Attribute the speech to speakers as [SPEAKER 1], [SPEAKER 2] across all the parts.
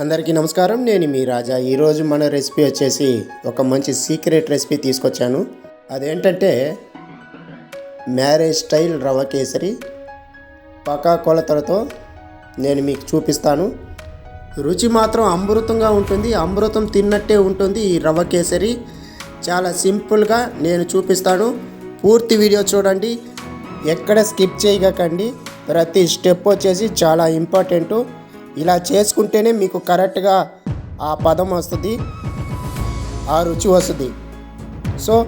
[SPEAKER 1] అందరికీ నమస్కారం. నేను మీ రాజా. ఈరోజు మన రెసిపీ వచ్చేసి ఒక మంచి సీక్రెట్ రెసిపీ తీసుకొచ్చాను. అదేంటంటే మ్యారేజ్ స్టైల్ రవ కేసరి పకా కొలతలతో నేను మీకు చూపిస్తాను. రుచి మాత్రం అమృతంగా ఉంటుంది. అమృతం తిన్నట్టే ఉంటుంది ఈ రవ కేసరి. చాలా సింపుల్గా నేను చూపిస్తాను. పూర్తి వీడియో చూడండి. ఎక్కడ స్కిప్ చేయకండి. ప్రతి స్టెప్ వచ్చేసి చాలా ఇంపార్టెంటు. ఇలా చేసుకుంటేనే మీకు కరెక్ట్గా ఆ పదం వస్తుంది ఆ రుచి వస్తుంది. సో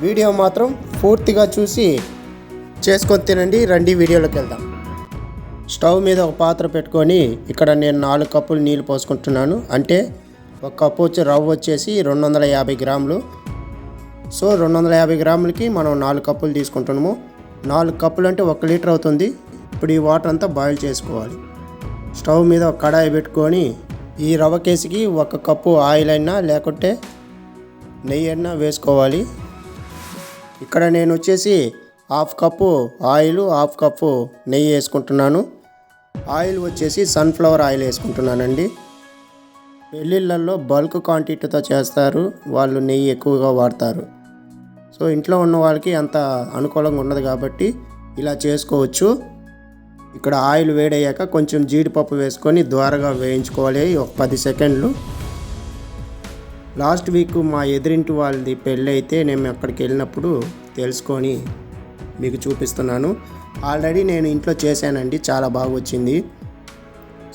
[SPEAKER 1] వీడియో మాత్రం పూర్తిగా చూసి చేసుకొని తినండి. రండి వీడియోలోకి వెళ్దాం. స్టవ్ మీద ఒక పాత్ర పెట్టుకొని ఇక్కడ నేను నాలుగు కప్పులు నీళ్ళు పోసుకుంటున్నాను. అంటే ఒక కప్పు వచ్చి రవ్వ వచ్చేసి రెండు వందల యాభై గ్రాములు. సో రెండు వందల యాభై గ్రాములకి మనం నాలుగు కప్పులు తీసుకుంటున్నాము. నాలుగు కప్పులు అంటే ఒక లీటర్ అవుతుంది. ఇప్పుడు ఈ వాటర్ అంతా బాయిల్ చేసుకోవాలి. స్టవ్ మీద ఒక కడాయి పెట్టుకొని ఈ రవ్వ కేసుకి ఒక కప్పు ఆయిల్ అయినా లేకుంటే నెయ్యి అయినా వేసుకోవాలి. ఇక్కడ నేను వచ్చేసి half cup oil half cup నెయ్యి వేసుకుంటున్నాను. ఆయిల్ వచ్చేసి సన్ఫ్లవర్ ఆయిల్ వేసుకుంటున్నానండి. పెళ్ళిళ్ళల్లో బల్క్ క్వాంటిటీతో చేస్తారు వాళ్ళు నెయ్యి ఎక్కువగా వాడతారు. సో ఇంట్లో ఉన్న వాళ్ళకి అంత అనుకూలంగా ఉండదు కాబట్టి ఇలా చేసుకోవచ్చు. ఇక్కడ ఆయిల్ వేడయ్యాక కొంచెం జీడిపప్పు వేసుకొని ద్వారగా వేయించుకోవాలి. ఒక పది సెకండ్లు. లాస్ట్ వీక్ మా ఎదురింటి వాళ్ళది పెళ్ళి అయితే నేను అక్కడికి వెళ్ళినప్పుడు తెలుసుకొని మీకు చూపిస్తున్నాను. ఆల్రెడీ నేను ఇంట్లో చేశానండి చాలా బాగా వచ్చింది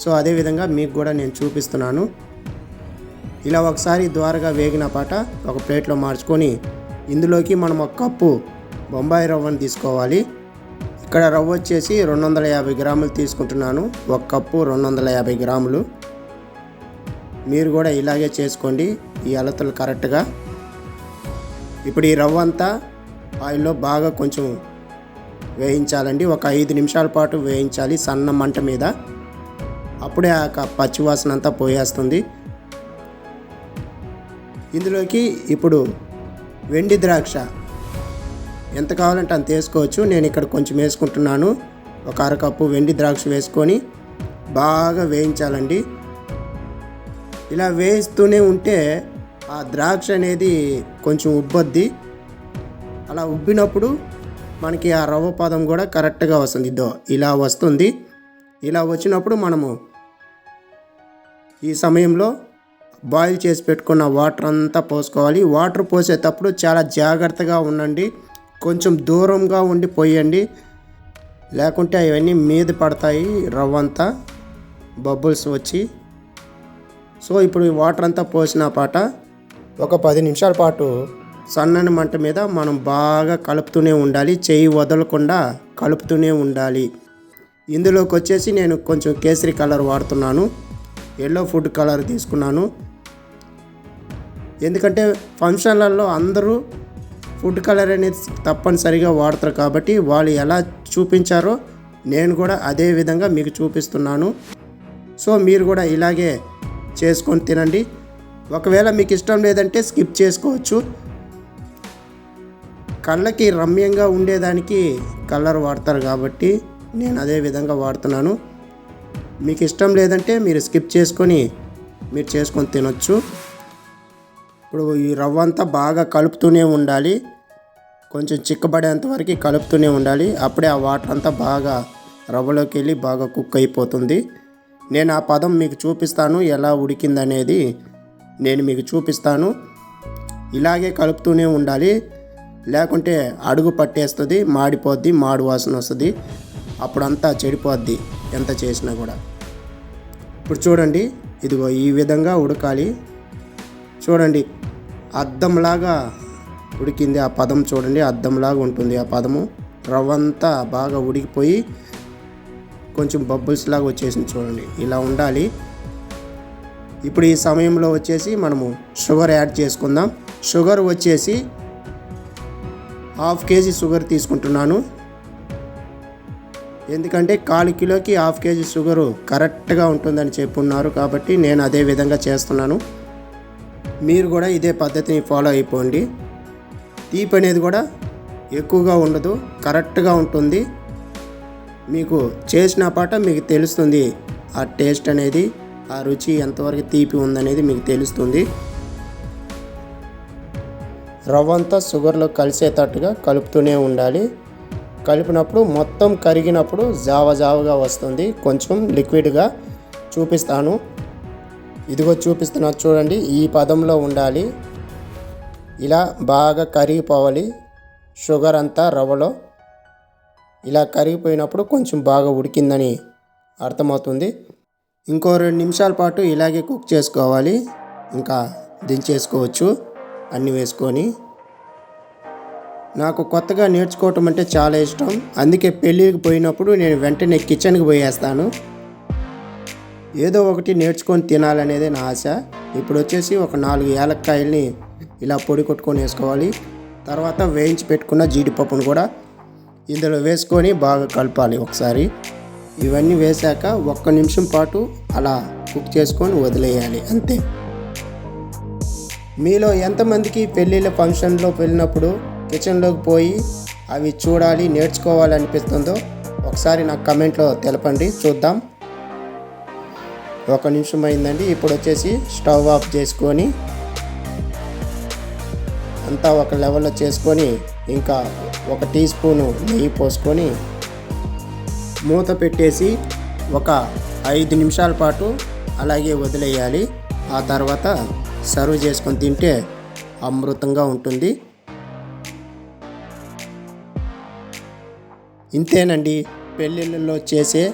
[SPEAKER 1] సో అదేవిధంగా మీకు కూడా నేను చూపిస్తున్నాను. ఇలా ఒకసారి ద్వారగా వేగిన పాట ఒక ప్లేట్లో మార్చుకొని ఇందులోకి మనం ఒక కప్పు బొంబాయి రవ్వను తీసుకోవాలి. ఇక్కడ రవ్వ వచ్చేసి రెండు వందల యాభై గ్రాములు తీసుకుంటున్నాను. ఒక కప్పు రెండు వందల యాభై గ్రాములు. మీరు కూడా ఇలాగే చేసుకోండి. ఈ అలతలు కరెక్ట్గా. ఇప్పుడు ఈ రవ్వ అంతా ఆయిల్లో బాగా కొంచెం వేయించాలండి. ఒక ఐదు నిమిషాల పాటు వేయించాలి సన్న మంట మీద. అప్పుడే ఆ క- పచ్చివాసన అంతా పోయేస్తుంది. ఇందులోకి ఇప్పుడు వెండి ద్రాక్ష. ఎంత కావాలంటే అంత వేసుకోవచ్చు. నేను ఇక్కడ కొంచెం వేసుకుంటున్నాను. ఒక అరకప్పు వెండి ద్రాక్ష వేసుకొని బాగా వేయించాలండి. ఇలా వేయిస్తూనే ఉంటే ఆ ద్రాక్ష అనేది కొంచెం ఉబ్బొద్ది. అలా ఉబ్బినప్పుడు మనకి ఆ రవ్వ పదం కూడా కరెక్ట్గా వస్తుంది. ఇదో ఇలా వస్తుంది. ఇలా వచ్చినప్పుడు మనము ఈ సమయంలో బాయిల్ చేసి పెట్టుకున్న వాటర్ అంతా పోసుకోవాలి. వాటర్ పోసేటప్పుడు చాలా జాగ్రత్తగా ఉండండి. కొంచెం దూరంగా ఉండి పోయండి. లేకుంటే అవన్నీ మీద పడతాయి రవ్వ అంతా. బబుల్స్ వచ్చి. సో ఇప్పుడు ఈ వాటర్ అంతా పోసిన పాట. ఒక పది నిమిషాల పాటు సన్నని మంట మీద మనం బాగా కలుపుతూనే ఉండాలి. చేయి వదలకుండా కలుపుతూనే ఉండాలి. ఇందులోకి వచ్చేసి నేను కొంచెం కేసరి కలర్ వాడుతున్నాను. ఎల్లో ఫుడ్ కలర్ తీసుకున్నాను. ఎందుకంటే ఫంక్షన్లలో అందరూ ఫుడ్ కలర్ అనేది తప్పనిసరిగా వాడతారు కాబట్టి వాళ్ళు ఎలా చూపించారో నేను కూడా అదే విధంగా మీకు చూపిస్తున్నాను. సో మీరు కూడా ఇలాగే చేసుకొని తినండి. ఒకవేళ మీకు ఇష్టం లేదంటే స్కిప్ చేసుకోవచ్చు. కళ్ళకి రమ్యంగా ఉండేదానికి కలర్ వాడతారు కాబట్టి నేను అదే విధంగా వాడుతున్నాను. మీకు ఇష్టం లేదంటే మీరు స్కిప్ చేసుకొని మీరు చేసుకొని తినొచ్చు. ఇప్పుడు ఈ రవ్వ అంతా బాగా కలుపుతూనే ఉండాలి. కొంచెం చిక్కబడేంత వరకు కలుపుతూనే ఉండాలి. అప్పుడే ఆ వాటర్ అంతా బాగా రవ్వలోకి వెళ్ళి బాగా కుక్ అయిపోతుంది. నేను ఆ పదం మీకు చూపిస్తాను ఎలా ఉడికిందనేది. నేను మీకు చూపిస్తాను. ఇలాగే కలుపుతూనే ఉండాలి. లేకుంటే అడుగు పట్టేస్తుంది మాడిపోద్ది మాడు వాసన వస్తుంది. అప్పుడంతా చెడిపోద్ది ఎంత చేసినా కూడా. ఇప్పుడు చూడండి ఇదిగో ఈ విధంగా ఉడకాలి. చూడండి అద్దంలాగా ఉడికింది ఆ పదం చూడండి అద్దంలాగా ఉంటుంది ఆ పదము. రవ్వంతా బాగా ఉడికిపోయి కొంచెం బబుల్స్ లాగా వచ్చేసింది చూడండి ఇలా ఉండాలి. ఇప్పుడు ఈ సమయంలో వచ్చేసి మనము షుగర్ యాడ్ చేసుకుందాం. షుగర్ వచ్చేసి హాఫ్ కేజీ షుగర్ తీసుకుంటున్నాను. ఎందుకంటే కాలు కిలోకి హాఫ్ కేజీ షుగరు కరెక్ట్గా ఉంటుందని చెప్పున్నారు కాబట్టి నేను అదే విధంగా చేస్తున్నాను. మీరు కూడా ఇదే పద్ధతిని ఫాలో అయిపోండి. తీపి అనేది కూడా ఎక్కువగా ఉండదు కరెక్ట్గా ఉంటుంది. మీకు చేసిన పాట మీకు తెలుస్తుంది ఆ టేస్ట్ అనేది ఆ రుచి ఎంతవరకు తీపి ఉందనేది మీకు తెలుస్తుంది. రవ్వ అంతా షుగర్లో కలిసేటట్టుగా కలుపుతూనే ఉండాలి. కలిపినప్పుడు మొత్తం కరిగినప్పుడు జావ జావగా వస్తుంది. కొంచెం లిక్విడ్గా చూపిస్తాను. ఇదిగో చూపిస్తున్నా చూడండి ఈ పదంలో ఉండాలి. ఇలా బాగా కరిగిపోవాలి. షుగర్ అంతా రవ్వలో. ఇలా కరిగిపోయినప్పుడు కొంచెం బాగా ఉడికిందని అర్థమవుతుంది. ఇంకో రెండు నిమిషాల పాటు ఇలాగే కుక్ చేసుకోవాలి. ఇంకా దించేసుకోవచ్చు. అన్నీ వేసుకొని. నాకు కొత్తగా నేర్చుకోవటం అంటే చాలా ఇష్టం. అందుకే పెళ్ళికి పోయినప్పుడు నేను వెంటనే కిచెన్కి పోయేస్తాను. ఏదో ఒకటి నేర్చుకొని తినాలనేదే నా ఆశ. ఇప్పుడు వచ్చేసి ఒక నాలుగు ఏలక్కాయల్ని ఇలా పొడి కొట్టుకొని వేసుకోవాలి. తర్వాత వేయించి పెట్టుకున్న జీడిపప్పును కూడా ఇందులో వేసుకొని బాగా కలపాలి ఒకసారి. ఇవన్నీ వేశాక ఒక్క నిమిషం పాటు అలా కుక్ చేసుకొని వదిలేయాలి అంతే. మీలో ఎంతమందికి పెళ్ళిళ్ళ ఫంక్షన్లో వెళ్ళినప్పుడు కిచెన్లోకి పోయి అవి చూడాలి నేర్చుకోవాలనిపిస్తుందో ఒకసారి నాకు కమెంట్లో తెలపండి చూద్దాం. ఒక నిమిషం అయిందండి. ఇప్పుడు వచ్చేసి స్టవ్ ఆఫ్ చేసుకొని అంతా ఒక లెవెల్లో చేసుకొని ఇంకా ఒక టీ స్పూను నెయ్యి పోసుకొని మూత పెట్టేసి ఒక ఐదు నిమిషాల పాటు అలాగే వదిలేయాలి. ఆ తర్వాత సర్వ్ చేసుకొని తింటే అమృతంగా ఉంటుంది. ఇంతేనండి. పెళ్ళిళ్ళలో చేసే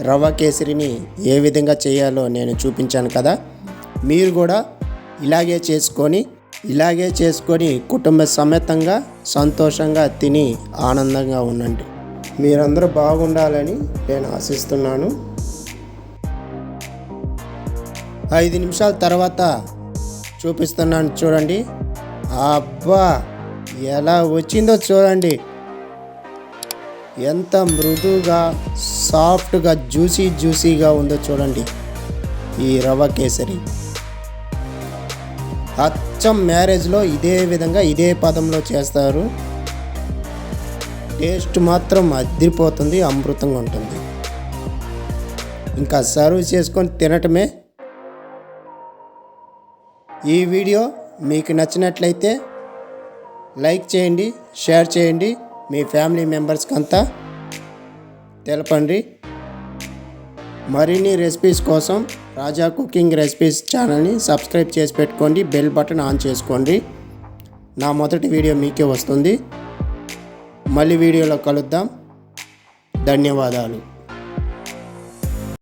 [SPEAKER 1] రవ్వ కేసరిని ఏ విధంగా చేయాలో నేను చూపించాను కదా. మీరు కూడా ఇలాగే చేసుకొని ఇలాగే చేసుకొని కుటుంబ సమేతంగా సంతోషంగా తిని ఆనందంగా ఉండండి. మీరందరూ బాగుండాలని నేను ఆశిస్తున్నాను. ఐదు నిమిషాల తర్వాత చూపిస్తున్నాను చూడండి. అబ్బా ఎలా వచ్చిందో చూడండి. ఎంత మృదువుగా సాఫ్ట్గా జ్యూసీ జ్యూసీగా ఉందో చూడండి. ఈ రవ్వ కేసరి. అచ్చం మ్యారేజ్లో ఇదే విధంగా ఇదే పదంలో చేస్తారు. టేస్ట్ మాత్రం అదిరిపోతుంది అమృతంగా ఉంటుంది. ఇంకా సర్వ్ చేసుకొని తినటమే. ఈ వీడియో మీకు నచ్చినట్లయితే లైక్ చేయండి షేర్ చేయండి. మీ ఫ్యామిలీ మెంబర్స్కి అంతా తెలపండి. మరిన్ని రెసిపీస్ కోసం రాజా కుకింగ్ రెసిపీస్ ఛానల్ని సబ్స్క్రైబ్ చేసి పెట్టుకోండి బెల్ బటన్ ఆన్ చేసుకోండి. నా మొదటి వీడియో మీకే వస్తుంది. మళ్ళీ వీడియోలో కలుద్దాం. ధన్యవాదాలు.